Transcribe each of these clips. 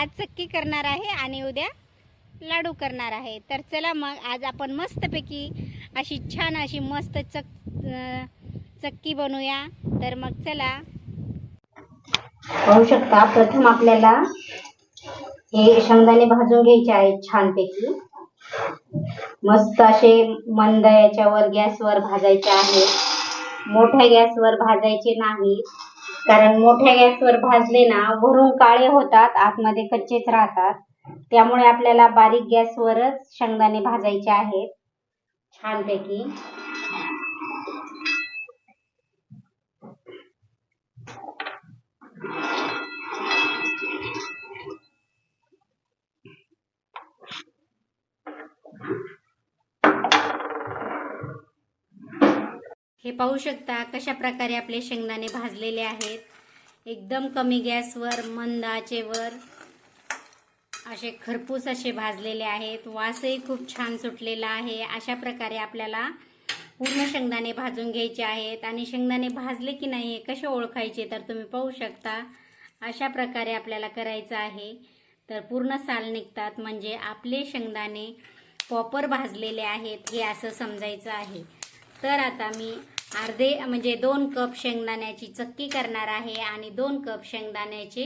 आज चक्की करणार आहे आणि उद्या लाडू करणार आहे. तर चला मग आज आपण मस्तपैकी अशी छान अशी मस्त चक चक्की बनवूया. तर मग चला. पाहू शकता प्रथम आपल्याला हे शेंगदाणे भाजून घ्यायचे आहेत छानपैकी. मस्त असे मंद याच्यावर गॅसवर भाजायचे आहेत मोठ्या गॅसवर भाजायचे नाही कारण मोठ्या गॅसवर भाजले ना वरून काळे होतात आतमध्ये कच्चेच राहतात. त्यामुळे आपल्याला बारीक गॅसवरच शेंगदाणे भाजायचे आहेत. छानपैकी. हे पाहू शकता कशा प्रकारे आपले शेंगदाणे भाजलेले आहेत. एकदम कमी गॅसवर मंद आचेवर असे खरपूस असे भाजलेले आहेत. वासही खूप छान सुटलेला आहे. अशा प्रकारे आपल्याला पूर्ण शेंगदाणे भाजून घ्यायचे आहेत. आणि शेंगदाणे भाजले की नाही हे कसे ओळखायचे तर तुम्ही पाहू शकता. अशा प्रकारे आपल्याला करायचं आहे. तर पूर्ण साल निघतात म्हणजे आपले शेंगदाणे प्रॉपर भाजलेले आहेत हे असं समजायचं आहे. तर आता मी अर्धे म्हणजे दोन कप शेंगदाण्याची चक्की करणार आहे आणि दोन कप शेंगदाण्याचे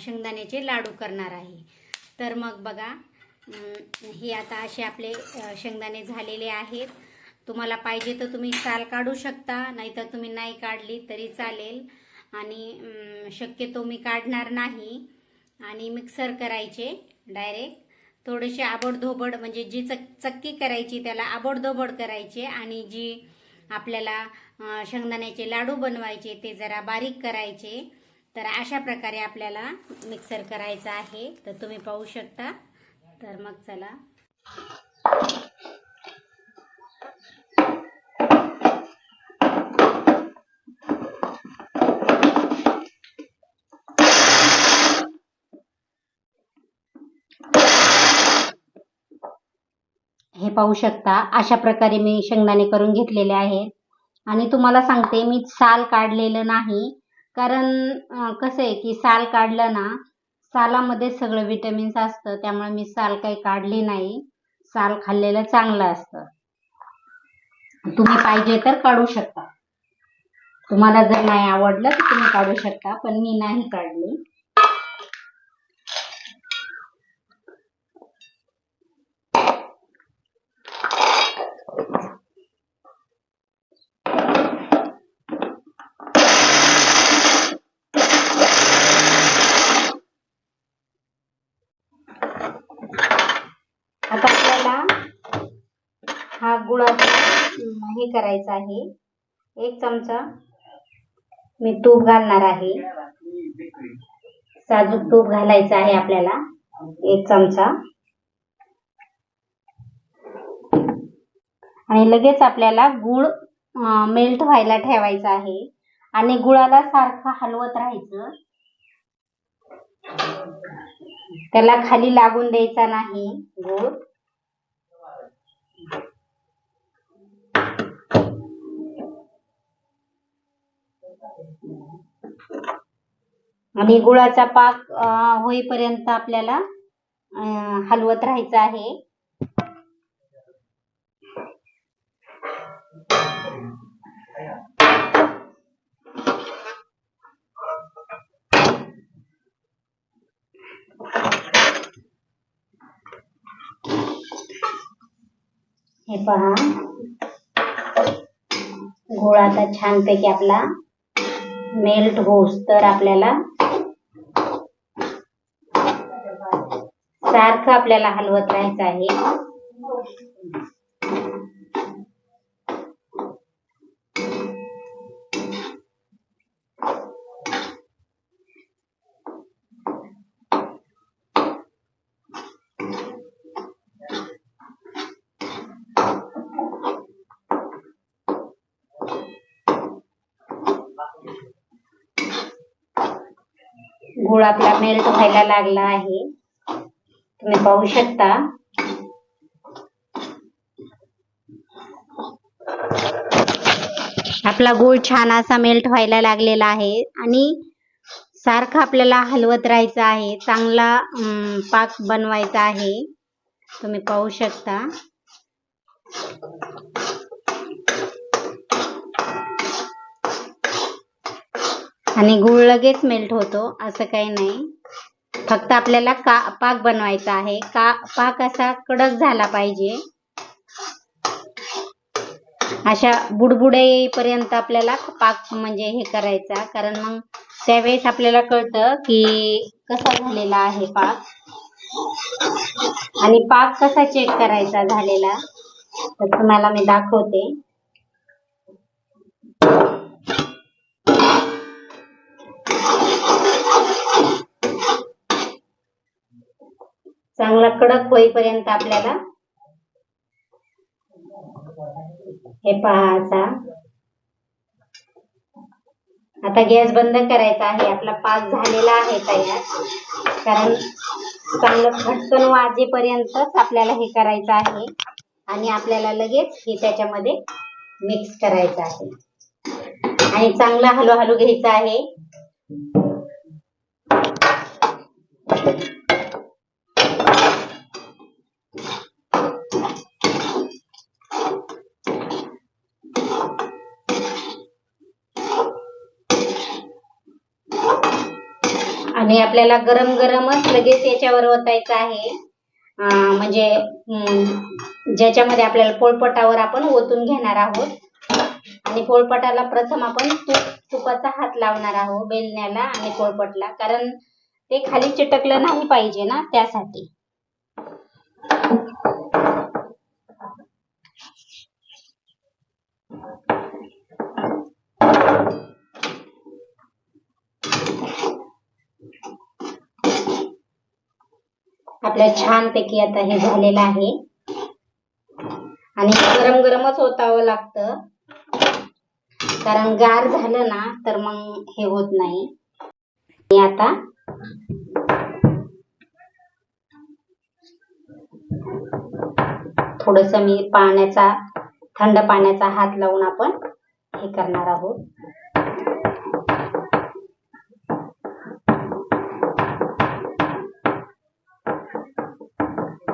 शेंगदाण्याचे लाडू करणार आहे. तर मग बघा हे आता असे आपले शेंगदाणे झालेले आहेत. तुम्हाला पाहिजे तर तुम्ही साल काढू शकता नाहीतर तुम्ही नाही काढली तरी चालेल. आणि शक्यतो मी काढणार नाही. आणि मिक्सर करायचे डायरेक्ट. थोडेसे आबडधोबड म्हणजे जी चक चक्की करायची त्याला आबडधोबड करायचे आणि जी आपल्याला शेंगदाण्याचे लाडू बनवायचे ते जरा बारीक करायचे. तर अशा प्रकारे आपल्याला मिक्सर करायचं आहे. तर तुम्ही पाहू शकता. तर मग चला. पाहू शकता. अशा प्रकारे मी शेंगदाणे करून घेतलेले आहेत आणि तुम्हाला सांगते मी साल काढलेलं नाही. कारण कसं आहे की साल काढलं ना सालामध्ये सगळं विटॅमिन्स असतं. त्यामुळे मी साल काही काढली नाही. साल खाल्लेलं चांगलं असतं. तुम्ही पाहिजे तर काढू शकता. तुम्हाला जर नाही आवडलं तर तुम्ही काढू शकता पण मी नाही काढली. आता आपल्याला हा गुळाचा हे करायचा आहे. एक चमचा मी तूप घालणार आहे. साजूक तूप घालायचं आहे आपल्याला. एक चमचा. आणि लगेच आपल्याला गुळ मेल्ट व्हायला ठेवायचा आहे. आणि गुळाला सारखं हलवत राहायचं. त्याला खाली लागून द्यायचा नाही. गुळ आणि गुळाचा पाक होईपर्यंत आपल्याला हलवत राहायचं आहे. हे पहा. गोळा आता छानपैकी आपला मेल्ट होस तर आपल्याला सारखं आपल्याला हलवत राहायचं आहे. गुळ आपला मेल्ट व्हायला लागला आहे. तुम्ही पाहू शकता. आपला गूळ छान असा मेल्ट व्हायला लागलेला आहे आणि सारखं आपल्याला हलवत राहायचं आहे. चांगला पाक बनवायचा आहे. तुम्ही पाहू शकता. आणि गुळ लगेच मेल्ट होतो असं काही नाही. फक्त आपल्याला का पाक बनवायचा आहे. का पाक असा कडक झाला पाहिजे. अशा बुडबुडे येईपर्यंत आपल्याला पाक म्हणजे हे करायचा. कारण मग त्यावेळेस आपल्याला कळतं की कसा झालेला आहे पाक. आणि पाक कसा चेक करायचा झालेला तर तुम्हाला मी दाखवते. चांगला कडक होईपर्यंत आपल्याला हे पहा आता गॅस बंद करायचा आहे. आपला पाक झालेला आहे तयार. कारण चांगलं खटकन वाजेपर्यंतच आपल्याला हे करायचं आहे. आणि आपल्याला लगेच हे त्याच्यामध्ये मिक्स करायचं आहे. आणि चांगला हलू हलू घ्यायचा आहे. आणि आपल्याला गरम गरमच लगेच याच्यावर ओतायचं आहे. म्हणजे ज्याच्यामध्ये आपल्याला पोळपटावर आपण ओतून घेणार आहोत. आणि पोळपटाला प्रथम आपण तूप तुपाचा हात लावणार आहोत बेलण्याला आणि पोळपटला. कारण ते खाली चिटकलं नाही पाहिजे ना त्यासाठी. आपल्या छानपैकी आता हे झालेलं आहे. आणि गरम गरमच ओतावं लागतं. कारण गार झालं ना तर मग हे होत नाही. आता थोडस मी पाण्याचा थंड पाण्याचा हात लावून आपण हे करणार आहोत.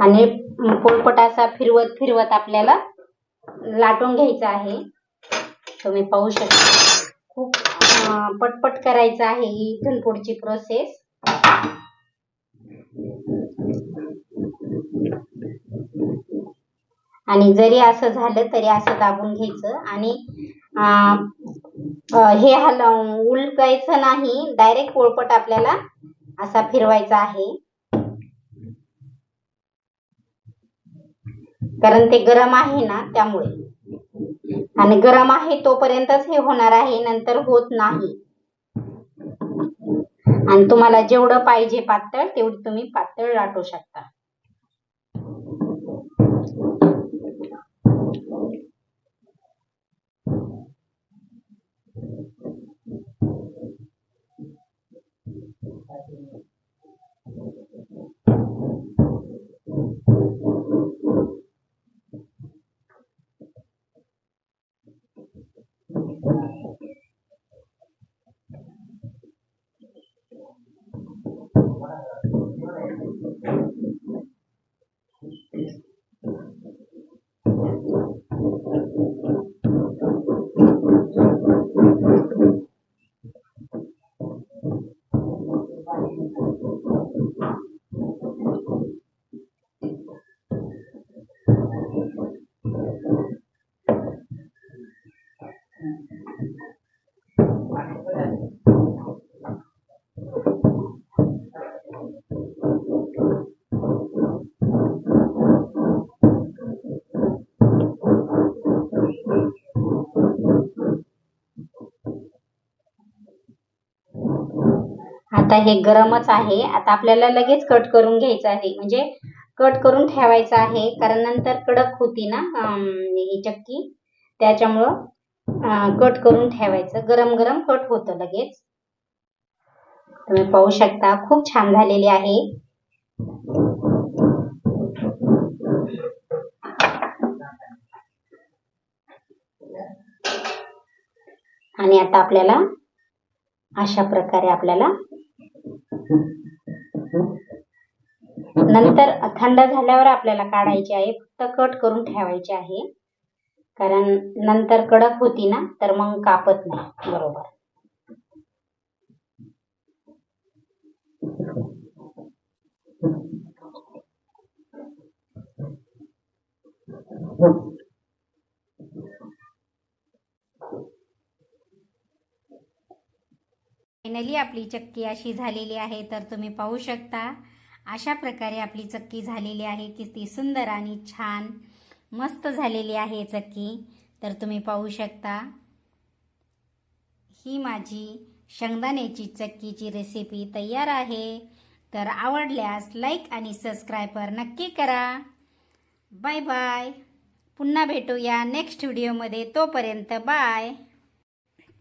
आणि पोळपट असा फिरवत फिरवत आपल्याला लाटून घ्यायचा आहे. तुम्ही पाहू शकता. खूप पटपट करायचं आहे ही इथून पुढची प्रोसेस आणि जरी असं झालं तरी असं दाबून घ्यायचं. आणि हे हल उलटायचं नाही. डायरेक्ट पोळपट आपल्याला असा फिरवायचा आहे. कारण ते गरम आहे ना त्यामुळे. आणि गरम आहे तोपर्यंतच हे होणार आहे नंतर होत नाही. आणि तुम्हाला जेवढं पाहिजे पातळ तेवढं तुम्ही पातळ लाटू शकता. आता हे गरमच आहे. आता आपल्याला लगेच कट करून घ्यायचं आहे. म्हणजे कट करून ठेवायचं आहे. कारण नंतर कडक होती ना ही चक्की. त्याच्यामुळं कट करून ठेवायचं. गरम गरम कट होतं लगेच. तुम्ही पाहू शकता खूप छान झालेली आहे. आणि आता आपल्याला अशा प्रकारे आपल्याला नंतर थंड झाल्यावर आपल्याला काढायची आहे फक्त कट करून ठेवायची आहे. कारण नंतर कडक होती ना तर मग कापत नाही. बरोबर. फायनली आपली चक्की अशी झालेली आहे तर तुम्ही पाहू शकता. अशा प्रकारे आपली चक्की झालेली आहे किती सुंदर आणि छान मस्त झालेली आहे चक्की. तर तुम्ही पाहू शकता ही माझी शेंगदाण्याची चक्कीची रेसिपी तयार आहे. तर आवडल्यास लाईक आणि सबस्क्रायबर नक्की करा. बाय बाय पुन्हा भेटूया नेक्स्ट व्हिडिओमध्ये तोपर्यंत बाय